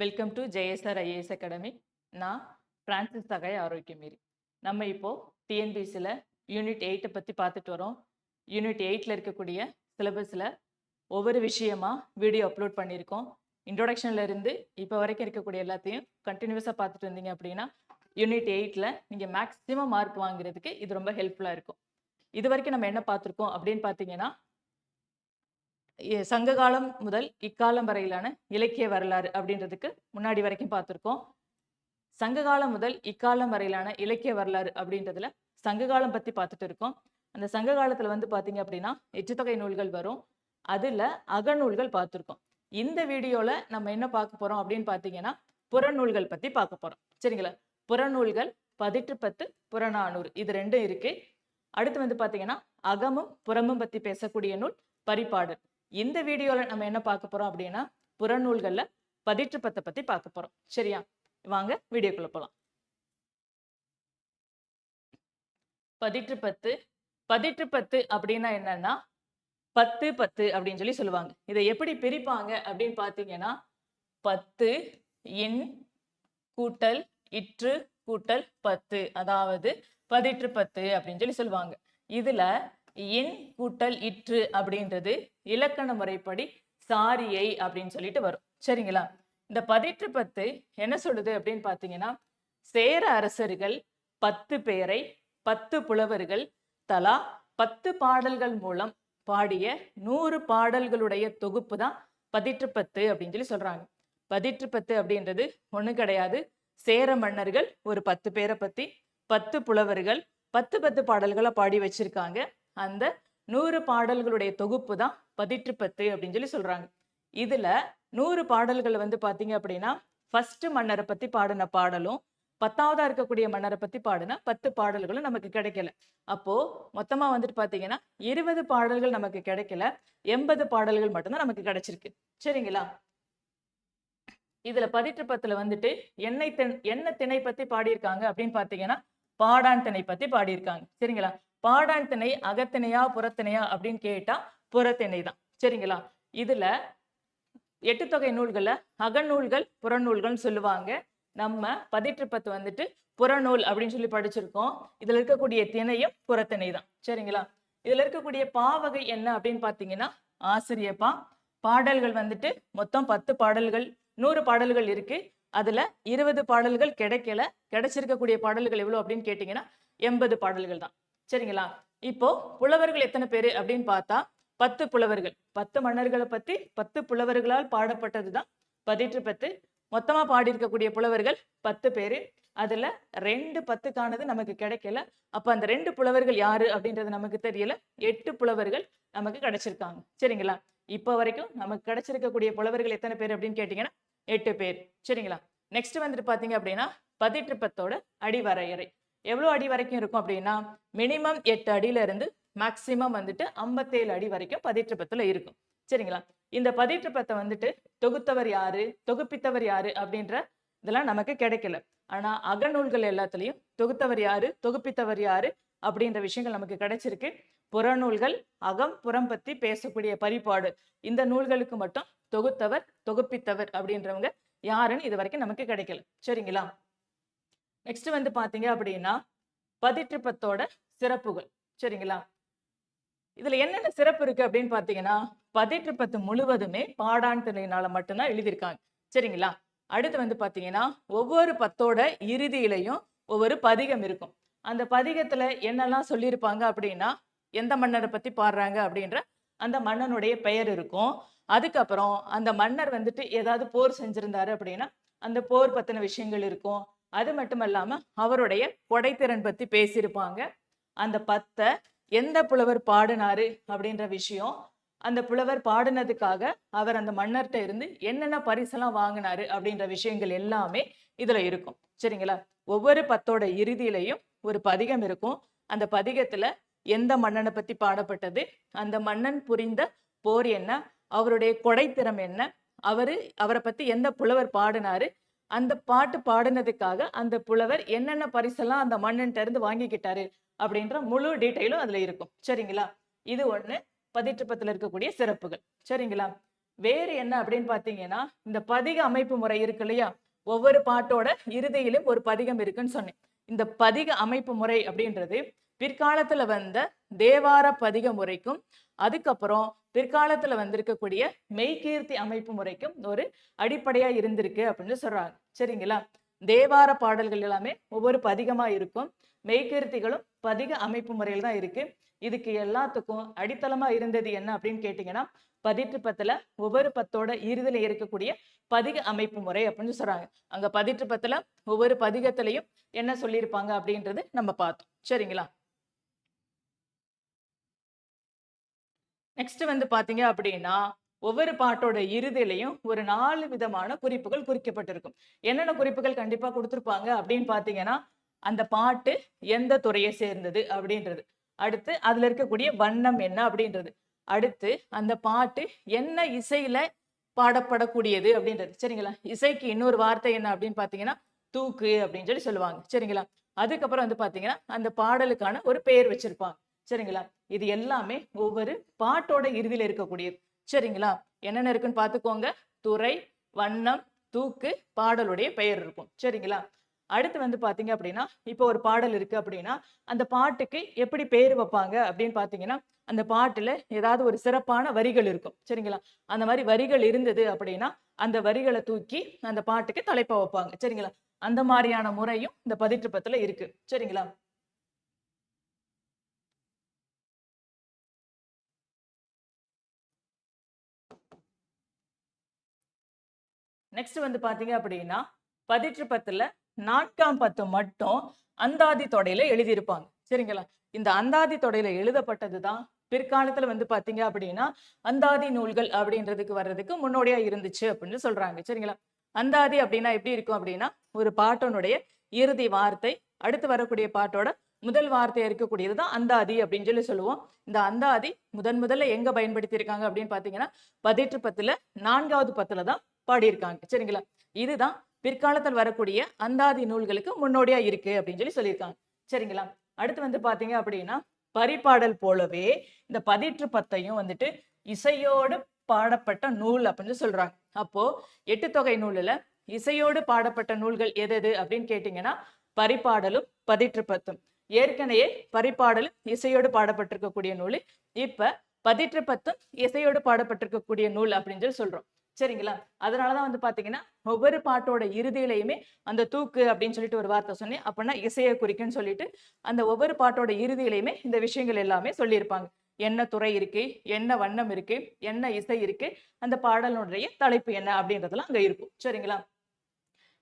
Welcome to JSR IAS academy நான் பிரான்சிஸ் தகை ஆரோக்கியமேரி நம்ம இப்போ டிஎன்பிசியில் யூனிட் எயிட்டை பற்றி பார்த்துட்டு வரோம். யூனிட் எயிட்டில் இருக்கக்கூடிய சிலபஸில் ஒவ்வொரு விஷயமா வீடியோ அப்லோட் பண்ணியிருக்கோம். இன்ட்ரோடக்ஷன்ல இருந்து இப்போ வரைக்கும் இருக்கக்கூடிய எல்லாத்தையும் கண்டினியூஸாக பார்த்துட்டு வந்தீங்க அப்படின்னா யூனிட் எயிட்டில் நீங்கள் மேக்ஸிமம் மார்க் வாங்குறதுக்கு இது ரொம்ப ஹெல்ப்ஃபுல்லாக இருக்கும். இது வரைக்கும் நம்ம என்ன பார்த்துருக்கோம் அப்படின்னு பார்த்தீங்கன்னா சங்க காலம் முதல் இக்காலம் வரையிலான இலக்கிய வரலாறு அப்படின்றதுக்கு முன்னாடி வரைக்கும் பார்த்துருக்கோம். சங்ககாலம் முதல் இக்காலம் வரையிலான இலக்கிய வரலாறு அப்படின்றதுல சங்க காலம் பார்த்துட்டு இருக்கோம். அந்த சங்க காலத்தில் வந்து பார்த்தீங்க அப்படின்னா எச்சத்தொகை நூல்கள் வரும். அதில் அகநூல்கள் பார்த்துருக்கோம். இந்த வீடியோவில் நம்ம என்ன பார்க்க போகிறோம் அப்படின்னு பார்த்தீங்கன்னா புறநூல்கள் பற்றி பார்க்க போகிறோம் சரிங்களா? புறநூல்கள் பதிற்று பத்து புறநானூறு இது ரெண்டும் இருக்கு. அடுத்து வந்து பார்த்தீங்கன்னா அகமும் புறமும் பற்றி பேசக்கூடிய நூல் பரிபாடல் இந்த வீடியோவில் நம்ம என்ன பார்க்க போகிறோம் அப்படின்னா புறநூல்களில் பதிற்று பத்தை பார்க்க போகிறோம் சரியா? வாங்க வீடியோக்குள்ளே போகலாம் பதிற்று பத்து பதிற்று பத்து அப்படின்னா என்னன்னா பத்து பத்து அப்படின்னு சொல்லி சொல்லுவாங்க. இதை எப்படி பிரிப்பாங்க அப்படின்னு பார்த்தீங்கன்னா பத்து இன் கூட்டல் இற்று கூட்டல் பத்து. அதாவது பதிற்று பத்து அப்படின்னு சொல்லி சொல்லுவாங்க. இதுல இன் கூட்டல் இற்று அப்படின்றது இலக்கண முறைப்படி சாரியை அப்படின்னு சொல்லிட்டு வரும். சரிங்களா? இந்த பதிற்று பத்து என்ன சொல்லுது அப்படின்னு பார்த்தீங்கன்னா சேர அரசர்கள் பத்து பேரை பத்து புலவர்கள் தலா பத்து பாடல்கள் மூலம் பாடிய நூறு பாடல்களுடைய தொகுப்பு தான் பதிற்று பத்து அப்படின்னு சொல்லி சொல்றாங்க. பதிற்று பத்து அப்படின்றது ஒண்ணு கிடையாது. சேர மன்னர்கள் ஒரு பத்து பேரை பத்தி பத்து புலவர்கள் பத்து பத்து பாடல்களை பாடி வச்சிருக்காங்க. அந்த நூறு பாடல்களுடைய தொகுப்பு தான் பதிற்று பத்து அப்படின்னு சொல்லி சொல்றாங்க. இதுல நூறு பாடல்கள் வந்து பாத்தீங்க அப்படின்னா ஃபர்ஸ்ட் மன்னரை பத்தி பாடின பாடலும் பத்தாவதா இருக்கக்கூடிய மன்னரை பத்தி பாடின பத்து பாடல்களும் நமக்கு கிடைக்கல. அப்போ மொத்தமா வந்துட்டு பாத்தீங்கன்னா இருபது பாடல்கள் நமக்கு கிடைக்கல எண்பது பாடல்கள் மட்டும்தான் நமக்கு கிடைச்சிருக்கு. சரிங்களா? இதுல பதிற்று பத்துல வந்துட்டு எண்ணெய் தென் என்ன திணை பத்தி பாடியிருக்காங்க அப்படின்னு பாத்தீங்கன்னா பாடான் திணை பத்தி பாடியிருக்காங்க. சரிங்களா? பாடான் திணை அகத்திணையா புறத்திணையா அப்படின்னு கேட்டா புறத்திணை தான். சரிங்களா? இதுல எட்டு தொகை நூல்கள்ல அகநூல்கள் புறநூல்கள்னு சொல்லுவாங்க. நம்ம பதிற்றுப்பத்து வந்துட்டு புறநூல் அப்படின்னு சொல்லி படிச்சிருக்கோம். இதுல இருக்கக்கூடிய திணையும் புறத்திணை தான். சரிங்களா? இதுல இருக்கக்கூடிய பாவகை என்ன அப்படின்னு பாத்தீங்கன்னா ஆசிரியப்பா பாடல்கள் வந்துட்டு மொத்தம் பத்து பாடல்கள் நூறு பாடல்கள் இருக்கு. அதுல இருபது பாடல்கள் கிடைக்கல. கிடைச்சிருக்கக்கூடிய பாடல்கள் எவ்வளவு அப்படின்னு கேட்டீங்கன்னா எண்பது பாடல்கள் தான். சரிங்களா? இப்போ புலவர்கள் எத்தனை பேர் அப்படின்னு பார்த்தா பத்து புலவர்கள். பத்து மன்னர்களை பத்தி பத்து புலவர்களால் பாடப்பட்டதுதான். பதிற்று பத்து. மொத்தமா பாடியிருக்கக்கூடிய புலவர்கள் பத்து பேர். அதுல ரெண்டு பத்துக்கானது நமக்கு கிடைக்கல. அப்ப அந்த ரெண்டு புலவர்கள் யாரு அப்படின்றது நமக்கு தெரியல. எட்டு புலவர்கள் நமக்கு கிடைச்சிருக்காங்க. சரிங்களா? இப்போ வரைக்கும் நமக்கு கிடைச்சிருக்கக்கூடிய புலவர்கள் எத்தனை பேர் அப்படின்னு கேட்டீங்கன்னா எட்டு பேர். சரிங்களா? நெக்ஸ்ட் வந்துட்டு பாத்தீங்க அப்படின்னா பதிற்று பத்தோட எவ்வளோ அடி வரைக்கும் இருக்கும் அப்படின்னா மினிமம் எட்டு அடியில இருந்து மேக்சிமம் வந்துட்டு ஐம்பத்தேழு அடி வரைக்கும் பதிற்றுப்பத்தில் இருக்கும். சரிங்களா? இந்த பதிற்றுப்பத்தை வந்துட்டு தொகுத்தவர் யாரு தொகுப்பித்தவர் யாரு அப்படின்ற இதெல்லாம் நமக்கு கிடைக்கல. ஆனா அகநூல்கள் எல்லாத்துலயும் தொகுத்தவர் யாரு தொகுப்பித்தவர் யாரு அப்படின்ற விஷயங்கள் நமக்கு கிடைச்சிருக்கு. புறநூல்கள் அகம் புறம் பத்தி பேசக்கூடிய பரிபாடு. இந்த நூல்களுக்கு மட்டும் தொகுத்தவர் தொகுப்பித்தவர் அப்படின்றவங்க யாருன்னு இது வரைக்கும் நமக்கு கிடைக்கல. சரிங்களா? நெக்ஸ்ட் வந்து பார்த்தீங்க அப்படின்னா பதிற்றுப்பத்தோட சிறப்புகள். சரிங்களா? இதுல என்னென்ன சிறப்பு இருக்கு அப்படின்னு பாத்தீங்கன்னா பதிற்றுப்பத்து முழுவதுமே பாடான் திணையினால மட்டும்தான் எழுதியிருக்காங்க. சரிங்களா? அடுத்து வந்து பாத்தீங்கன்னா ஒவ்வொரு பத்தோட இறுதியிலையும் ஒவ்வொரு பதிகம் இருக்கும். அந்த பதிகத்துல என்னெல்லாம் சொல்லியிருப்பாங்க அப்படின்னா எந்த மன்னரை பத்தி பாடுறாங்க அப்படின்ற அந்த மன்னனுடைய பெயர் இருக்கும். அதுக்கப்புறம் அந்த மன்னர் வந்துட்டு ஏதாவது போர் செஞ்சிருந்தாரு அப்படின்னா அந்த போர் பத்தின விஷயங்கள் இருக்கும். அது மட்டும் இல்லாமல் அவருடைய கொடைத்திறன் பற்றி பேசியிருப்பாங்க. அந்த பத்தை எந்த புலவர் பாடினாரு அப்படின்ற விஷயம் அந்த புலவர் பாடினதுக்காக அவர் அந்த மன்னர்கிட்ட இருந்து என்னென்ன பரிசெல்லாம் வாங்கினாரு அப்படின்ற விஷயங்கள் எல்லாமே இதில் இருக்கும். சரிங்களா? ஒவ்வொரு பத்தோட இறுதியிலையும் ஒரு பதிகம் இருக்கும். அந்த பதிகத்தில் எந்த மன்னனை பற்றி பாடப்பட்டது அந்த மன்னன் புரிந்த போர் என்ன அவருடைய கொடைத்திறம் என்ன அவரு அவரை பற்றி எந்த புலவர் பாடினாரு அந்த பாட்டு பாடினதுக்காக அந்த புலவர் என்னென்ன பரிசெல்லாம் அந்த மன்னன்ட்ட இருந்து வாங்கிக்கிட்டாரு அப்படின்ற முழு டீட்டெயிலும் அதுல இருக்கும். சரிங்களா? இது ஒண்ணு. பதிற்றுப்பத்துல இருக்கக்கூடிய சிறப்புகள். சரிங்களா? வேறு என்ன அப்படின்னு பாத்தீங்கன்னா இந்த பதிக அமைப்பு முறை இருக்கு இல்லையா? ஒவ்வொரு பாட்டோட இறுதியிலும் ஒரு பதிகம் இருக்குன்னு சொன்னேன். இந்த பதிக அமைப்பு முறை அப்படின்றது பிற்காலத்துல வந்த தேவார பதிக முறைக்கும் அதுக்கப்புறம் பிற்காலத்துல வந்திருக்கக்கூடிய மெய்கீர்த்தி அமைப்பு முறைக்கும் ஒரு அடிப்படையா இருந்திருக்கு அப்படின்னு சொல்றாங்க. சரிங்களா? தேவார பாடல்கள் எல்லாமே ஒவ்வொரு பதிகமா இருக்கும். மெய்கீர்த்திகளும் பதிக அமைப்பு முறையில் தான் இருக்கு. இதுக்கு எல்லாத்துக்கும் அடித்தளமா இருந்தது என்ன அப்படின்னு கேட்டீங்கன்னா பதிற்று பத்துல ஒவ்வொரு பத்தோட இறுதியில இருக்கக்கூடிய பதிக அமைப்பு முறை அப்படின்னு சொல்றாங்க. அங்க பதிற்று பத்துல ஒவ்வொரு பதிகத்திலையும் என்ன சொல்லியிருப்பாங்க அப்படின்றது நம்ம பார்த்தோம். சரிங்களா? நெக்ஸ்ட் வந்து பாத்தீங்க அப்படின்னா ஒவ்வொரு பாட்டோட இறுதியிலையும் ஒரு நாலு விதமான குறிப்புகள் குறிக்கப்பட்டிருக்கும். என்னென்ன குறிப்புகள் கண்டிப்பா கொடுத்துருப்பாங்க அப்படின்னு பாத்தீங்கன்னா அந்த பாட்டு எந்த துறையை சேர்ந்தது அப்படின்றது. அடுத்து அதுல இருக்கக்கூடிய வண்ணம் என்ன அப்படின்றது. அடுத்து அந்த பாட்டு என்ன இசையில பாடப்படக்கூடியது அப்படின்றது. சரிங்களா? இசைக்கு இன்னொரு வார்த்தை என்ன அப்படின்னு பாத்தீங்கன்னா தூக்கு அப்படின்னு சொல்லி சொல்லுவாங்க. சரிங்களா? அதுக்கப்புறம் வந்து பாத்தீங்கன்னா அந்த பாடலுக்கான ஒரு பெயர் வச்சிருப்பாங்க. சரிங்களா? இது எல்லாமே ஒவ்வொரு பாட்டோட இறுதியில இருக்கக்கூடியது. சரிங்களா? என்னென்ன இருக்குன்னு பார்த்துக்கோங்க. துறை வண்ணம் தூக்கு பாடலுடைய பெயர் இருக்கும். சரிங்களா? அடுத்து வந்து பாத்தீங்க அப்படின்னா இப்போ ஒரு பாடல் இருக்கு அப்படின்னா அந்த பாட்டுக்கு எப்படி பேர் வைப்பாங்க அப்படின்னு பாத்தீங்கன்னா அந்த பாட்டுல ஏதாவது ஒரு சிறப்பான வரிகள் இருக்கும். சரிங்களா? அந்த மாதிரி வரிகள் இருந்தது அப்படின்னா அந்த வரிகளை தூக்கி அந்த பாட்டுக்கு தலைப்பா வைப்பாங்க. சரிங்களா? அந்த மாதிரியான முறையும் இந்த பதிற்றுப்பத்துல இருக்கு. சரிங்களா? நெக்ஸ்ட் வந்து பாத்தீங்க அப்படின்னா பதிற்று பத்துல நான்காம் பத்து மட்டும் அந்தாதி தொடையில எழுதியிருப்பாங்க. சரிங்களா? இந்த அந்தாதி தொடையில எழுதப்பட்டது தான் பிற்காலத்துல வந்து பாத்தீங்க அப்படின்னா அந்தாதி நூல்கள் அப்படின்றதுக்கு வர்றதுக்கு முன்னோடியா இருந்துச்சு அப்படின்னு சொல்றாங்க. சரிங்களா? அந்தாதி அப்படின்னா எப்படி இருக்கும் அப்படின்னா ஒரு பாட்டனுடைய இறுதி வார்த்தை அடுத்து வரக்கூடிய பாட்டோட முதல் வார்த்தையா இருக்கக்கூடியது தான் அந்தாதி அப்படின்னு சொல்லி சொல்லுவோம். இந்த அந்தாதி முதன் முதல்ல எங்க பயன்படுத்தியிருக்காங்க அப்படின்னு பாத்தீங்கன்னா பதிற்று பத்துல நான்காவது பத்துல தான் பாடியிருக்காங்க. சரிங்களா? இதுதான் பிற்காலத்தில் வரக்கூடிய அந்தாதி நூல்களுக்கு முன்னோடியா இருக்கு அப்படின்னு சொல்லி சொல்லியிருக்காங்க. சரிங்களா? அடுத்து வந்து பாத்தீங்க அப்படின்னா பரிபாடல் போலவே இந்த பதிற்று பத்தையும் வந்துட்டு இசையோடு பாடப்பட்ட நூல் அப்படின்னு சொல்றாங்க. அப்போ எட்டு தொகை நூலில் இசையோடு பாடப்பட்ட நூல்கள் எது எது அப்படின்னு கேட்டீங்கன்னா பரிபாடலும் பதிற்று பத்தும். ஏற்கனவே பரிபாடலும் இசையோடு பாடப்பட்டிருக்கக்கூடிய நூல். இப்ப பதிற்று பத்தும் இசையோடு பாடப்பட்டிருக்கக்கூடிய நூல் அப்படின்னு சொல்லி சொல்றோம். சரிங்களா? அதனாலதான் வந்து பாத்தீங்கன்னா ஒவ்வொரு பாட்டோட இறுதியிலையுமே அந்த தூக்கு அப்படின்னு சொல்லிட்டு ஒரு வார்த்தை சொன்னேன். அப்படின்னா இசையை குறிக்குன்னு சொல்லிட்டு அந்த ஒவ்வொரு பாட்டோட இறுதியிலையுமே இந்த விஷயங்கள் எல்லாமே சொல்லியிருப்பாங்க. என்ன துறை இருக்கு? என்ன வண்ணம் இருக்கு? என்ன இசை இருக்கு? அந்த பாடலுடைய தலைப்பு என்ன அப்படின்றதெல்லாம் அங்க இருக்கும். சரிங்களா?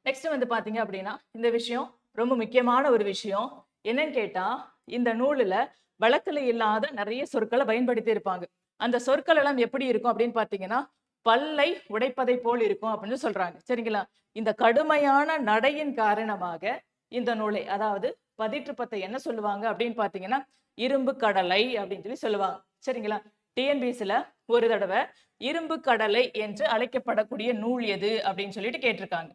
நெக்ஸ்ட் வந்து பாத்தீங்க அப்படின்னா இந்த விஷயம் ரொம்ப முக்கியமான ஒரு விஷயம். என்னன்னு கேட்டா இந்த நூலுல வழக்கில் இல்லாத நிறைய சொற்களை பயன்படுத்தி இருப்பாங்க அந்த சொற்கள் எல்லாம் எப்படி இருக்கும் அப்படின்னு பாத்தீங்கன்னா பல்லை உடைப்பதை போல் இருக்கும் அப்படின்னு சொல்றாங்க. சரிங்களா? இந்த கடுமையான நடையின் காரணமாக இந்த நூலை அதாவது பதிற்றுப்பத்தை என்ன சொல்லுவாங்க அப்படின்னு பாத்தீங்கன்னா இரும்பு கடலை அப்படின்னு சொல்லி சொல்லுவாங்க. சரிங்களா? டிஎன்பிசில ஒரு தடவை இரும்பு கடலை என்று அழைக்கப்படக்கூடிய நூல் எது அப்படின்னு சொல்லிட்டு கேட்டிருக்காங்க.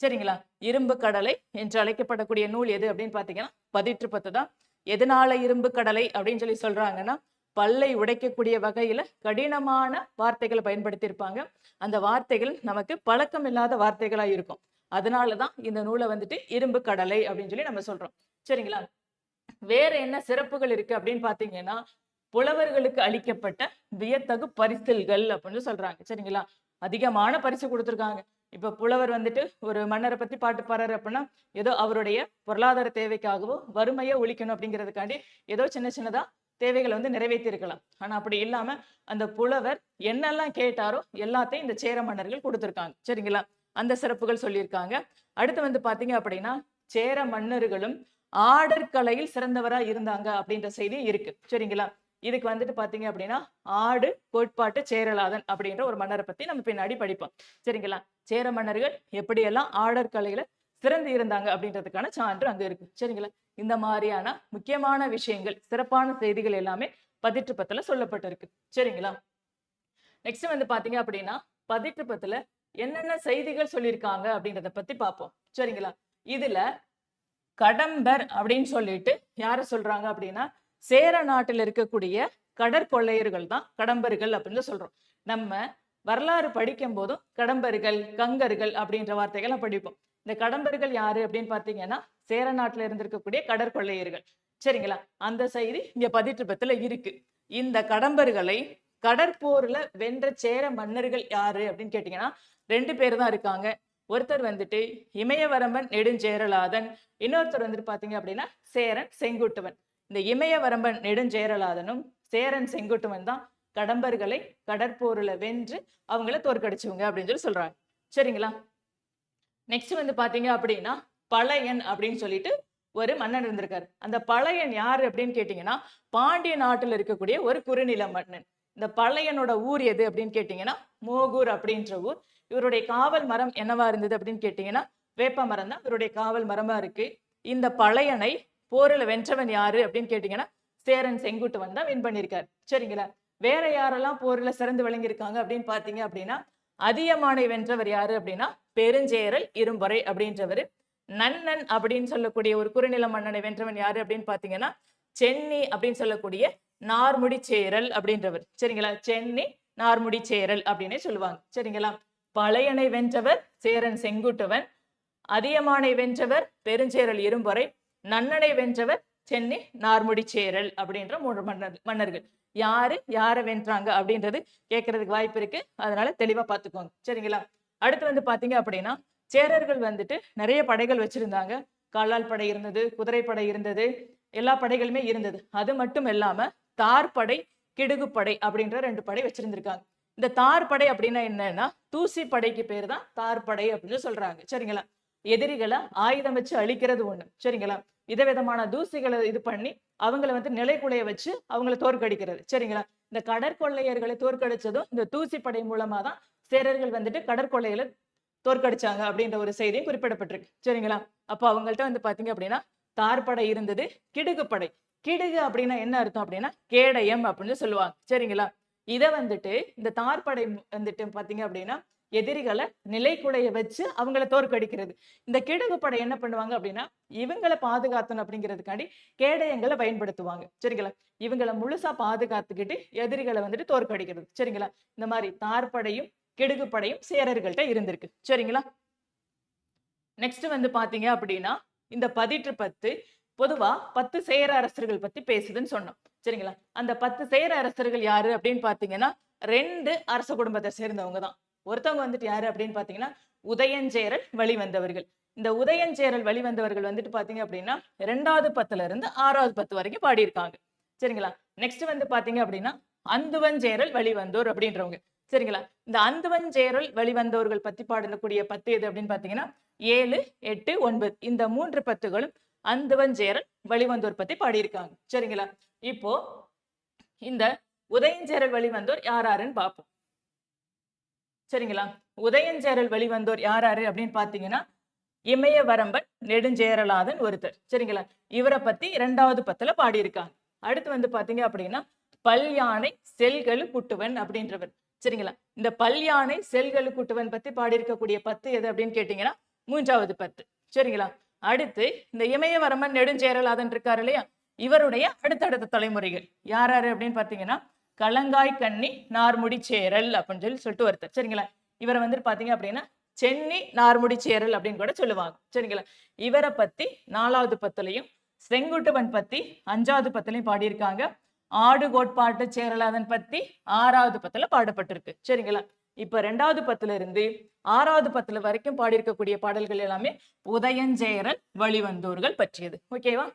சரிங்களா? இரும்பு கடலை என்று அழைக்கப்படக்கூடிய நூல் எது அப்படின்னு பாத்தீங்கன்னா பதிற்றுப்பத்து தான். எதனால இரும்பு கடலை அப்படின்னு சொல்லி சொல்றாங்கன்னா பல்லை உடைக்கக்கூடிய வகையில் கடினமான வார்த்தைகளை பயன்படுத்தியிருப்பாங்க. அந்த வார்த்தைகள் நமக்கு பழக்கம் இல்லாத வார்த்தைகளாக இருக்கும். அதனாலதான் இந்த நூலை வந்துட்டு இரும்பு கடலை அப்படின்னு சொல்லி நம்ம சொல்றோம். சரிங்களா? வேற என்ன சிறப்புகள் இருக்கு அப்படின்னு பார்த்தீங்கன்னா புலவர்களுக்கு அளிக்கப்பட்ட வியத்தகு பரிசில்கள் அப்படின்னு சொல்றாங்க. சரிங்களா? அதிகமான பரிசு கொடுத்துருக்காங்க. இப்ப புலவர் வந்துட்டு ஒரு மன்னரை பத்தி பாட்டு பாடுறாரு அப்படின்னா ஏதோ அவருடைய பொருளாதார தேவைக்காகவோ வறுமையை ஒழிக்கணும் அப்படிங்கிறதுக்காண்டி ஏதோ சின்ன சின்னதா தேவைகளை வந்து நிறைவேற்றிருக்கலாம். ஆனால் அப்படி இல்லாமல் அந்த புலவர் என்னெல்லாம் கேட்டாரோ எல்லாத்தையும் இந்த சேர மன்னர்கள் கொடுத்துருக்காங்க. சரிங்களா? அந்த சிறப்புகள் சொல்லியிருக்காங்க. அடுத்து வந்து பாத்தீங்க அப்படின்னா சேர மன்னர்களும் ஆடற்கலையில் சிறந்தவரா இருந்தாங்க அப்படின்ற செய்தி இருக்கு. சரிங்களா? இதுக்கு வந்துட்டு பாத்தீங்க அப்படின்னா ஆடு கோட்பாட்டு சேரலாதன் அப்படின்ற ஒரு மன்னரை பத்தி நம்ம பின்னாடி படிப்போம். சரிங்களா? சேர மன்னர்கள் எப்படியெல்லாம் ஆடற்கலையில சிறந்து இருந்தாங்க அப்படின்றதுக்கான சான்று அங்க இருக்கு. சரிங்களா? இந்த மாதிரியான முக்கியமான விஷயங்கள் சிறப்பான செய்திகள் எல்லாமே பதிற்றுப்பத்துல சொல்லப்பட்டிருக்கு. சரிங்களா? நெக்ஸ்ட் வந்து பாத்தீங்க அப்படின்னா பதிற்றுப்பத்துல என்னென்ன செய்திகள் சொல்லியிருக்காங்க அப்படின்றத பத்தி பார்ப்போம் சரிங்களா? இதுல கடம்பர் அப்படின்னு சொல்லிட்டு யார சொல்றாங்க அப்படின்னா சேர நாட்டில் இருக்கக்கூடிய கடற்கொள்ளையர்கள் தான் கடம்பர்கள் அப்படின்னு சொல்றோம். நம்ம வரலாறு படிக்கும் போதும் கடம்பர்கள் கங்கர்கள் அப்படின்ற வார்த்தைகளை படிப்போம். இந்த கடம்பர்கள் யாரு அப்படின்னு பார்த்தீங்கன்னா சேர நாட்டுல இருந்திருக்கக்கூடிய கடற்கொள்ளையர்கள். சரிங்களா? அந்த செய்தி இங்க பதிற்றுப்பத்துல இருக்கு. இந்த கடம்பர்களை கடற்போர்ல வென்ற சேர மன்னர்கள் யாரு அப்படின்னு கேட்டீங்கன்னா ரெண்டு பேர் தான் இருக்காங்க. ஒருத்தர் வந்துட்டு இமயவரம்பன் நெடுஞ்சேரலாதன் இன்னொருத்தர் வந்துட்டு பாத்தீங்க அப்படின்னா சேரன் செங்குட்டுவன். இந்த இமயவரம்பன் நெடுஞ்சேரலாதனும் சேரன் செங்குட்டுவன் தான் கடம்பர்களை கடற்போர்ல வென்று அவங்கள தோற்கடிச்சவங்க அப்படின்னு சொல்லி சொல்றாங்க. சரிங்களா? நெக்ஸ்ட் வந்து பாத்தீங்க அப்படின்னா பழையன் அப்படின்னு சொல்லிட்டு ஒரு மன்னன் இருந்திருக்காரு. அந்த பழையன் யார் அப்படின்னு கேட்டீங்கன்னா பாண்டிய நாட்டில் இருக்கக்கூடிய ஒரு குறுநில மன்னன். இந்த பழையனோட ஊர் எது அப்படின்னு கேட்டீங்கன்னா மோகூர் அப்படின்ற ஊர். இவருடைய காவல் மரம் என்னவா இருந்தது அப்படின்னு கேட்டீங்கன்னா வேப்ப மரம் தான் இவருடைய காவல் மரமா இருக்கு. இந்த பழையனை போரில் வென்றவன் யாரு அப்படின்னு கேட்டீங்கன்னா சேரன் செங்குட்டுவன் தான் வின் பண்ணியிருக்காரு. சரிங்களா? வேற யாரெல்லாம் போரில் சிறந்து விளங்கியிருக்காங்க அப்படின்னு பார்த்தீங்க அப்படின்னா அதியமானை வென்றவர் யாரு அப்படின்னா பெருஞ்சேரல் இரும்பொறை அப்படின்றவர். நன்னன் அப்படின்னு சொல்லக்கூடிய ஒரு குறுநில மன்னனை வென்றவன் யாரு அப்படின்னு பார்த்தீங்கன்னா சென்னி அப்படின்னு சொல்லக்கூடிய நார்முடி சேரல் அப்படின்றவர். சரிங்களா? சென்னி நார்முடி சேரல் அப்படின்னு சொல்லுவாங்க. சரிங்களா? பழையனை வென்றவர் சேரன் செங்குட்டுவன் அதியமானை வென்றவர் பெருஞ்சேரல் இரும்பொறை நன்னனை வென்றவர் சென்னை நார்முடி சேரல் அப்படின்ற மூன்று மன்னர் மன்னர்கள். யாரு யாரை வென்றாங்க அப்படின்றது கேட்கறதுக்கு வாய்ப்பு இருக்கு. அதனால தெளிவா பார்த்துக்கோங்க. சரிங்களா? அடுத்து வந்து பாத்தீங்க அப்படின்னா சேரர்கள் வந்துட்டு நிறைய படைகள் வச்சிருந்தாங்க. காலால் படை இருந்தது குதிரை படை இருந்தது எல்லா படைகளுமே இருந்தது. அது மட்டும் இல்லாம தார் படை கிடுகு படை அப்படின்ற ரெண்டு படை வச்சிருந்திருக்காங்க. இந்த தார் படை அப்படின்னா என்னன்னா தூசி படைக்கு பேர் தான் தார் படை அப்படின்னு சொல்றாங்க. சரிங்களா? எதிரிகளை ஆயுதம் வச்சு அழிக்கிறது ஒண்ணு. சரிங்களா? விதவிதமான தூசிகளை இது பண்ணி அவங்கள வந்து நிலைக்குலைய வச்சு அவங்கள தோற்கடிக்கிறது. சரிங்களா? இந்த கடற்கொள்ளையர்களை தோற்கடிச்சதும் இந்த தூசி படை மூலமா தான் சேரர்கள் வந்துட்டு கடற்கொள்ளையில தோற்கடிச்சாங்க அப்படின்ற ஒரு செய்தியும் குறிப்பிடப்பட்டிருக்கு. சரிங்களா? அப்போ அவங்கள்ட்ட வந்து பாத்தீங்க அப்படின்னா தார்படை இருந்தது கிடுகு படை. கிடுகு அப்படின்னா என்ன அர்த்தம் அப்படின்னா கேடயம் அப்படின்னு சொல்லுவாங்க. சரிங்களா? இதை வந்துட்டு இந்த தார்படை வந்துட்டு பாத்தீங்க அப்படின்னா எதிரிகளை நிலைக்குலைய வச்சு அவங்கள தோற்கடிக்கிறது. இந்த கிடுகு படை என்ன பண்ணுவாங்க அப்படின்னா இவங்களை பாதுகாத்தணும் அப்படிங்கிறதுக்காண்டி கேடயங்களை பயன்படுத்துவாங்க. சரிங்களா? இவங்களை முழுசா பாதுகாத்துக்கிட்டு எதிரிகளை வந்துட்டு தோற்கடிக்கிறது. சரிங்களா? இந்த மாதிரி தார்படையும் கிடுகு படையும் சேரர்கள்ட்ட இருந்திருக்கு. சரிங்களா? நெக்ஸ்ட் வந்து பாத்தீங்க அப்படின்னா இந்த பதிற்று பத்து பொதுவா பத்து சேர அரசர்கள் பத்தி பேசுதுன்னு சொன்னோம். சரிங்களா? அந்த பத்து சேர அரசர்கள் யாரு அப்படின்னு பாத்தீங்கன்னா ரெண்டு அரச குடும்பத்தை சேர்ந்தவங்க தான். ஒருத்தவங்க வந்துட்டு யாரு அப்படின்னு பாத்தீங்கன்னா உதயஞ்சேரல் வழிவந்தவர்கள். இந்த உதயஞ்சேரல் வழிவந்தவர்கள் வந்துட்டு பாத்தீங்க அப்படின்னா ரெண்டாவது பத்துல இருந்து ஆறாவது பத்து வரைக்கும் பாடியிருக்காங்க. சரிங்களா? நெக்ஸ்ட் வந்து பாத்தீங்க அப்படின்னா அந்துவஞ்சேரல் வழிவந்தோர் அப்படின்றவங்க. சரிங்களா? இந்த அந்துவஞ்சேரல் வழிவந்தவர்கள் பத்தி பாடக்கூடிய பத்து எது அப்படின்னு பாத்தீங்கன்னா ஏழு எட்டு ஒன்பது. இந்த மூன்று பத்துகளும் அந்துவஞ்சேரல் வழிவந்தோர் பத்தி பாடியிருக்காங்க. சரிங்களா? இப்போ இந்த உதயஞ்சேரல் வழிவந்தோர் யார் யாருன்னு பார்ப்போம் சரிங்களா? உதயஞ்சேரல் வெளிவந்தோர் யார் யாரு அப்படின்னு பாத்தீங்கன்னா இமயவரம்பன் நெடுஞ்சேரலாதன் ஒருத்தர். சரிங்களா? இவரை பத்தி இரண்டாவது பத்துல பாடியிருக்காங்க. அடுத்து வந்து பாத்தீங்க அப்படின்னா பல்யானை செல்களு குட்டுவன் அப்படின்றவர். சரிங்களா? இந்த பல்யானை செல்களு குட்டுவன் பத்தி பாடியிருக்கக்கூடிய பத்து எது அப்படின்னு கேட்டீங்கன்னா மூன்றாவது பத்து. சரிங்களா? அடுத்து இந்த இமயவரம்பன் நெடுஞ்சேரலாதன் இருக்காரு இல்லையா? இவருடைய அடுத்தடுத்த தலைமுறைகள். யார் யாரு அப்படின்னு பாத்தீங்கன்னா கலங்காய் கண்ணி நார்முடி சேரல் அப்படின்னு சொல்லி சொல்லிட்டு ஒருத்தர் சரிங்களா? இவரை வந்துட்டு பாத்தீங்க அப்படின்னா சென்னி நார்முடி சேரல் அப்படின்னு கூட சொல்லுவாங்க. சரிங்களா? இவரை பத்தி நாலாவது பத்துலையும் செங்குட்டுவன் பத்தி அஞ்சாவது பத்துலையும் பாடியிருக்காங்க. ஆடு கோட்பாட்டு சேரலாதன் பத்தி ஆறாவது பத்துல பாடப்பட்டிருக்கு. சரிங்களா? இப்ப ரெண்டாவது பத்துல இருந்து ஆறாவது பத்துல வரைக்கும் பாடியிருக்கக்கூடிய பாடல்கள் எல்லாமே உதயஞ்சேரல் வழிவந்தோர்கள் பற்றியது. ஓகேவா?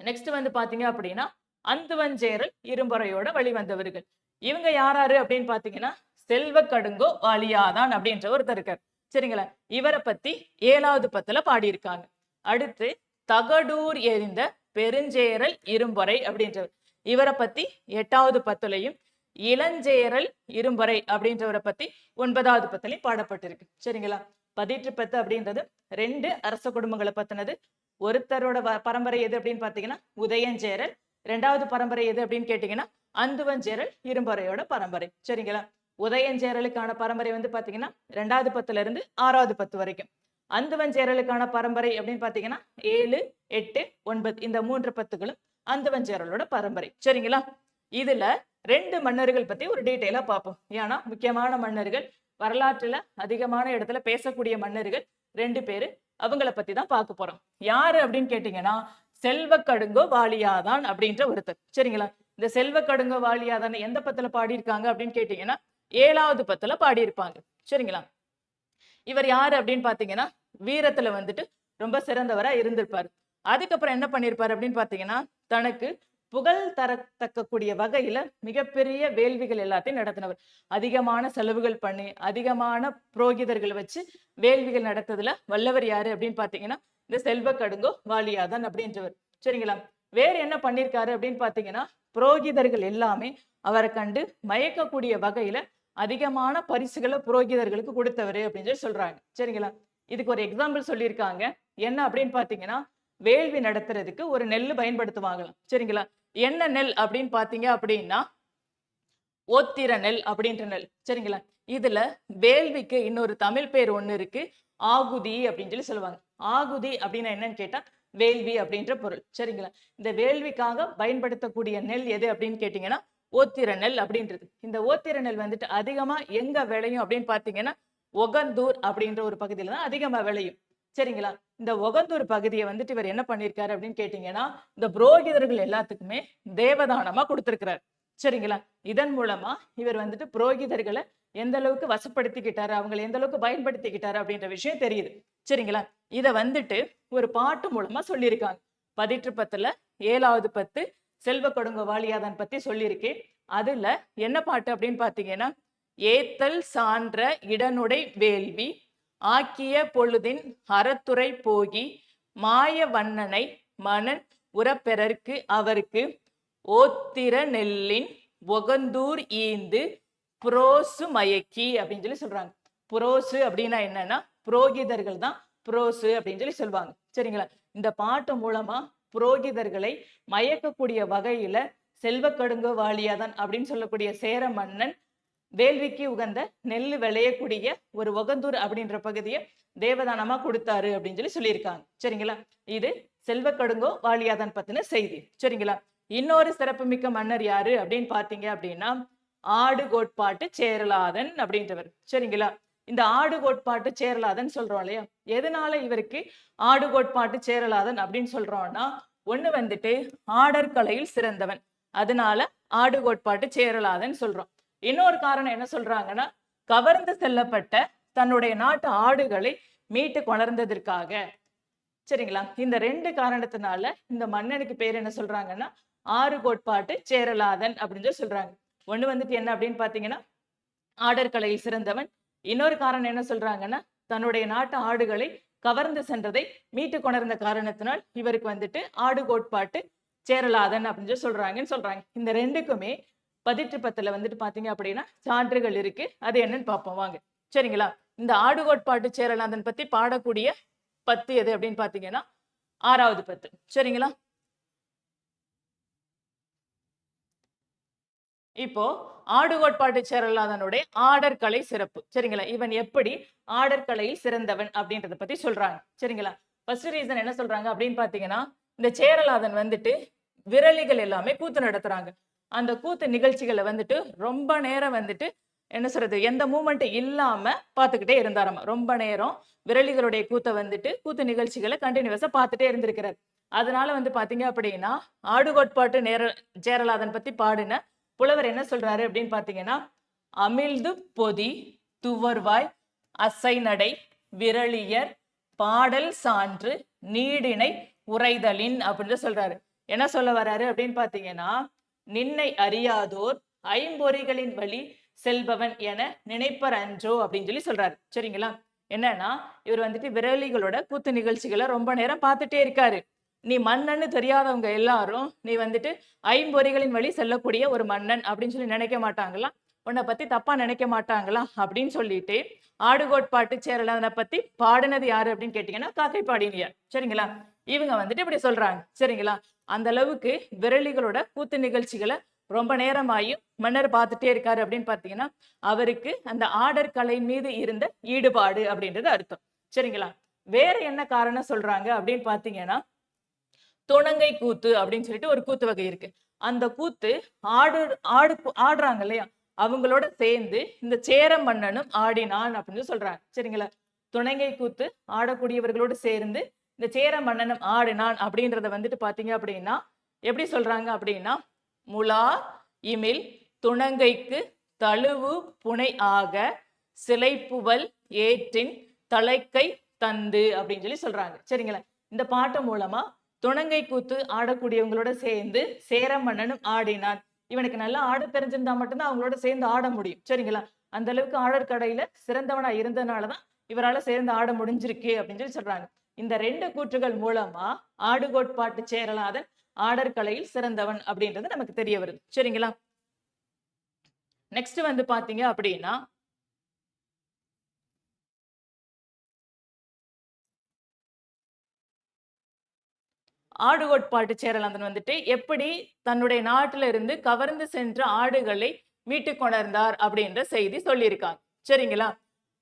நெக்ஸ்ட் வந்து பாத்தீங்க அப்படின்னா அந்துவஞ்சேரல் இரும்புறையோட வழிவந்தவர்கள். இவங்க யாராரு அப்படின்னு பாத்தீங்கன்னா செல்வ கடுங்கோ வாலியாதான் அப்படின்ற ஒருத்தர் இருக்கார். சரிங்களா? இவரை பத்தி ஏழாவது பத்துல பாடியிருக்காங்க. அடுத்து தகடூர் எரிந்த பெருஞ்சேரல் இரும்பறை அப்படின்றவர். இவரை பத்தி எட்டாவது பத்துலையும் இளஞ்சேரல் இரும்பறை அப்படின்றவரை பத்தி ஒன்பதாவது பத்துலையும் பாடப்பட்டிருக்கு. சரிங்களா? பதிற்று பத்து அப்படின்றது ரெண்டு அரச குடும்பங்களை பத்தினது. ஒருத்தரோட பரம்பரை எது அப்படின்னு பாத்தீங்கன்னா உதயஞ்சேரல் ரெண்டாவது பரம்பரை எது அப்படின்னு கேட்டீங்கன்னா அந்துவஞ்சேரல் இரும்பறையோட பரம்பரை. சரிங்களா? உதயஞ்சேரலுக்கான பரம்பரை வந்து பாத்தீங்கன்னா ரெண்டாவது பத்துல இருந்து ஆறாவது பத்து வரைக்கும். அந்துவஞ்சேரலுக்கான பரம்பரை அப்படின்னு பாத்தீங்கன்னா ஏழு எட்டு ஒன்பது. இந்த மூன்று பத்துகளும் அந்துவஞ்சேரலோட பரம்பரை. சரிங்களா? இதுல ரெண்டு மன்னர்கள் பத்தி ஒரு டீட்டெயிலா பார்ப்போம். ஏன்னா முக்கியமான மன்னர்கள் வரலாற்றுல அதிகமான இடத்துல பேசக்கூடிய மன்னர்கள் ரெண்டு பேரு. அவங்கள பத்தி தான் பார்க்க போறோம். யாரு அப்படின்னு கேட்டீங்கன்னா செல்வ கடுங்கோ வாலியாதான் அப்படின்ற ஒருத்தர். சரிங்களா? இந்த செல்வ கடுங்கோ வாலியாதான் எந்த பத்துல பாடியிருக்காங்க அப்படின்னு கேட்டீங்கன்னா ஏழாவது பத்துல பாடியிருப்பாங்க. சரிங்களா? இவர் யாரு அப்படின்னு பாத்தீங்கன்னா வீரத்துல வந்துட்டு ரொம்ப சிறந்தவரா இருந்திருப்பாரு. அதுக்கப்புறம் என்ன பண்ணிருப்பாரு அப்படின்னு பாத்தீங்கன்னா தனக்கு புகழ் தரத்தக்கக்கூடிய வகையில மிகப்பெரிய வேள்விகள் எல்லாத்தையும் நடத்தினவர். அதிகமான செலவுகள் பண்ணி அதிகமான புரோகிதர்களை வச்சு வேள்விகள் நடத்ததுல வல்லவர் யாரு அப்படின்னு பாத்தீங்கன்னா இந்த செல்வ கடுங்கோ வாலியாதான் அப்படின்றவர். சரிங்களா? வேற என்ன பண்ணிருக்காரு அப்படின்னு பாத்தீங்கன்னா புரோகிதர்கள் எல்லாமே அவரை கண்டு மயக்கக்கூடிய வகையில அதிகமான பரிசுகளை புரோகிதர்களுக்கு கொடுத்தவர் அப்படின்னு சொல்லி சொல்றாங்க. சரிங்களா? இதுக்கு ஒரு எக்ஸாம்பிள் சொல்லியிருக்காங்க. என்ன அப்படின்னு பாத்தீங்கன்னா வேள்வி நடத்துறதுக்கு ஒரு நெல் பயன்படுத்துவாங்களாம். சரிங்களா? என்ன நெல் அப்படின்னு பாத்தீங்க அப்படின்னா ஓத்திர நெல் அப்படின்ற நெல். சரிங்களா? இதுல வேள்விக்கு இன்னொரு தமிழ் பேர் ஒண்ணு இருக்கு. ஆகுதி அப்படின்னு சொல்லி சொல்லுவாங்க. ஆகுதி அப்படின்னா என்னன்னு கேட்டா வேள்வி அப்படின்ற பொருள். சரிங்களா? இந்த வேள்விக்காக பயன்படுத்தக்கூடிய நெல் எது அப்படின்னு கேட்டீங்கன்னா ஓத்திர நெல் அப்படின்றது. இந்த ஓத்திர நெல் வந்துட்டு அதிகமா எங்க விளையும் அப்படின்னு பாத்தீங்கன்னா ஒகந்தூர் அப்படின்ற ஒரு பகுதியில தான் அதிகமா விளையும். சரிங்களா? இந்த ஒகந்தூர் பகுதியை வந்துட்டு இவர் என்ன பண்ணிருக்காரு அப்படின்னு கேட்டீங்கன்னா இந்த புரோகிதர்கள் எல்லாத்துக்குமே தேவதானமா கொடுத்திருக்கிறார். சரிங்களா? இதன் மூலமா இவர் வந்துட்டு புரோகிதர்களை எந்த அளவுக்கு வசப்படுத்திக்கிட்டாரு அவங்களை எந்த அளவுக்கு பயன்படுத்திக்கிட்டாரு அப்படின்ற விஷயம் தெரியுது. சரிங்களா? இத வந்துட்டு ஒரு பாட்டு மூலமா சொல்லியிருக்காங்க. பதிற்று பத்துல ஏழாவது பத்து செல்வ கொடுங்க வாலியாதன் பத்தி சொல்லியிருக்கேன். அதுல என்ன பாட்டு அப்படின்னு பாத்தீங்கன்னா ஏத்தல் சான்ற இடனுடை வேள்வி ஆக்கிய பொழுதின் அறத்துறை போகி மாய வண்ணனை மணன் உறப்பெறற்கு அவருக்கு ஓத்திர நெல்லின் ஒகந்தூர் ஈந்து புரோசு மயக்கி அப்படின்னு சொல்லி சொல்றாங்க. புரோசு அப்படின்னா என்னன்னா புரோகிதர்கள் தான் புரோசு அப்படின்னு சொல்லி சொல்லுவாங்க. சரிங்களா? இந்த பாட்டு மூலமா புரோகிதர்களை மயக்கக்கூடிய வகையில செல்வக்கடுங்க வாலியாதான் அப்படின்னு சொல்லக்கூடிய சேர மன்னன் வேள்விக்கு உகந்த நெல் விளையக்கூடிய ஒரு ஒகந்தூர் அப்படின்ற பகுதியை தேவதானமா கொடுத்தாரு அப்படின்னு சொல்லி சொல்லியிருக்காங்க. சரிங்களா? இது செல்வக்கடுங்கோ வாலியாதான் பத்தின செய்தி. சரிங்களா? இன்னொரு சிறப்புமிக்க மன்னர் யாரு அப்படின்னு பாத்தீங்க அப்படின்னா ஆடு கோட்பாட்டு சேரலாதன் அப்படின்றவர். சரிங்களா? இந்த ஆடு கோட்பாட்டு சேரலாதன் சொல்றோம் இல்லையா? எதனால இவருக்கு ஆடு கோட்பாட்டு சேரலாதன் அப்படின்னு சொல்றோம்னா ஒண்ணு வந்துட்டு ஆடர் கலையில் சிறந்தவன். அதனால ஆடு கோட்பாட்டு சேரலாதன் சொல்றோம். இன்னொரு காரணம் என்ன சொல்றாங்கன்னா கவர்ந்து செல்லப்பட்ட தன்னுடைய நாட்டு ஆடுகளை மீட்டு கொணர்ந்ததற்காக. சரிங்களா? இந்த ரெண்டு காரணத்தினால இந்த மன்னனுக்கு பேர் என்ன சொல்றாங்கன்னா ஆறு கோட்பாட்டு சேரலாதன் அப்படின்னு சொல்லி சொல்றாங்க. ஒண்ணு வந்துட்டு என்ன அப்படின்னு பாத்தீங்கன்னா ஆடர் கலையில் சிறந்தவன். இன்னொரு காரணம் என்ன சொல்றாங்கன்னா தன்னுடைய நாட்டு ஆடுகளை கவர்ந்து சென்றதை மீட்டு கொணர்ந்த காரணத்தினால் இவருக்கு வந்துட்டு ஆடு கோட்பாட்டு சேரலாதன் அப்படின்னு சொல்லி சொல்றாங்கன்னு சொல்றாங்க. இந்த ரெண்டுக்குமே பதிற்று பத்துல வந்துட்டு பாத்தீங்க அப்படின்னா சான்றுகள் இருக்கு. அது என்னன்னு பார்ப்போம். வாங்க. சரிங்களா? இந்த ஆடு கோட்பாட்டு சேரலாதன் பத்தி பாடக்கூடிய பத்து எது அப்படின்னு பாத்தீங்கன்னா ஆறாவது பத்து. சரிங்களா? இப்போ ஆடு கோட்பாட்டு சேரலாதனுடைய ஆடர் கலை சிறப்பு. சரிங்களா? இவன் எப்படி ஆடர் கலையில் சிறந்தவன் அப்படின்றத பத்தி சொல்றாங்க. சரிங்களா? ஃபர்ஸ்ட் ரீசன் என்ன சொல்றாங்க அப்படின்னு பாத்தீங்கன்னா இந்த சேரலாதன் வந்துட்டு விரலிகள் எல்லாமே கூத்து நடத்துறாங்க. அந்த கூத்து நிகழ்ச்சிகளை வந்துட்டு ரொம்ப நேரம் வந்துட்டு என்ன சொல்றது? எந்த மூமெண்ட் இல்லாம பார்த்துக்கிட்டே இருந்தாராம்? ரொம்ப நேரம் விரலிகளுடைய கூத்தை வந்துட்டு கூத்து நிகழ்ச்சிகளை கண்டினியூஸா பார்த்துட்டே இருந்திருக்கிறார். அதனால வந்து பாத்தீங்க அப்படின்னா ஆடு கோட்பாட்டு நேர சேரலாதன் பத்தி பாடின புலவர் என்ன சொல்றாரு அப்படின்னு பாத்தீங்கன்னா அமிழ்து பொதி துவர்வாய் அசைநடை விரலியர் பாடல் சான்று நீடினை உரைதலின் அப்படின்னு சொல்றாரு. என்ன சொல்ல வர்றாரு அப்படின்னு பாத்தீங்கன்னா நின்னை அறியாதோர் ஐம்பொறிகளின் வழி செல்பவன் என நினைப்பர் அன்றோ அப்படின்னு சொல்லி சொல்றாரு. சரிங்களா? என்னன்னா இவர் வந்துட்டு விரலிகளோட கூத்து நிகழ்ச்சிகளை ரொம்ப நேரம் பார்த்துட்டே இருக்காரு. நீ மன்னன்னு தெரியாதவங்க எல்லாரும் நீ வந்துட்டு ஐம்பொறிகளின் வழி செல்லக்கூடிய ஒரு மன்னன் அப்படின்னு சொல்லி நினைக்க மாட்டாங்களா? உன்னை பத்தி தப்பா நினைக்க மாட்டாங்களா? அப்படின்னு சொல்லிட்டு ஆடுகோட்பாட்டு சேரலாதனை பத்தி பாடினது யாரு அப்படின்னு கேட்டீங்கன்னா காக்கை பாடினியார். சரிங்களா? இவங்க வந்துட்டு இப்படி சொல்றாங்க. சரிங்களா? அந்த அளவுக்கு விரலிகளோட கூத்து நிகழ்ச்சிகளை ரொம்ப நேரமாயும் மன்னர் பார்த்துட்டே இருக்காரு அப்படின்னு பாத்தீங்கன்னா அவருக்கு அந்த ஆடர் கலை மீது இருந்த ஈடுபாடு அப்படின்றது அர்த்தம். சரிங்களா? வேற என்ன காரணம் சொல்றாங்க அப்படின்னு பாத்தீங்கன்னா துணங்கை கூத்து அப்படின்னு சொல்லிட்டு ஒரு கூத்து வகை இருக்கு. அந்த கூத்து ஆடு ஆடு ஆடுறாங்க இல்லையா? அவங்களோட சேர்ந்து இந்த சேர மன்னனும் ஆடினான் அப்படின்னு சொல்றாங்க. சரிங்களா? துணங்கை கூத்து ஆடக்கூடியவர்களோடு சேர்ந்து இந்த சேர மன்னனும் ஆடினான் அப்படின்றத வந்துட்டு பாத்தீங்க அப்படின்னா எப்படி சொல்றாங்க அப்படின்னா முலா இமில் துணங்கைக்கு தழுவு புனை ஆக சிலைப்புவல் ஏற்றின் தலைக்கை தந்து அப்படின்னு சொல்லி சொல்றாங்க. சரிங்களா? இந்த பாட்டு மூலமா துணங்கை கூத்து ஆடக்கூடியவங்களோட சேர்ந்து சேர மன்னனும் ஆடினான். இவனுக்கு நல்லா ஆட தெரிஞ்சிருந்தா மட்டும்தான் அவங்களோட சேர்ந்து ஆட முடியும். சரிங்களா? அந்த அளவுக்கு ஆடற் கடையில சிறந்தவனா இருந்தனாலதான் இவரால சேர்ந்து ஆட முடிஞ்சிருக்கு அப்படின்னு சொல்லி சொல்றாங்க. இந்த ரெண்டு கூற்றுகள் மூலமா ஆடுகோட்பாட்டு சேரலாதன் ஆடற்கலையில் சிறந்தவன் அப்படின்றது நமக்கு தெரிய வருது. சரிங்களா? நெக்ஸ்ட் வந்து பாத்தீங்க அப்படின்னா ஆடுகோட்பாட்டு சேரலாந்தன் வந்துட்டு எப்படி தன்னுடைய நாட்டில இருந்து கவர்ந்து சென்ற ஆடுகளை மீட்டு கொணர்ந்தார்? அப்படின்ற செய்தி சொல்லியிருக்காங்க. சரிங்களா?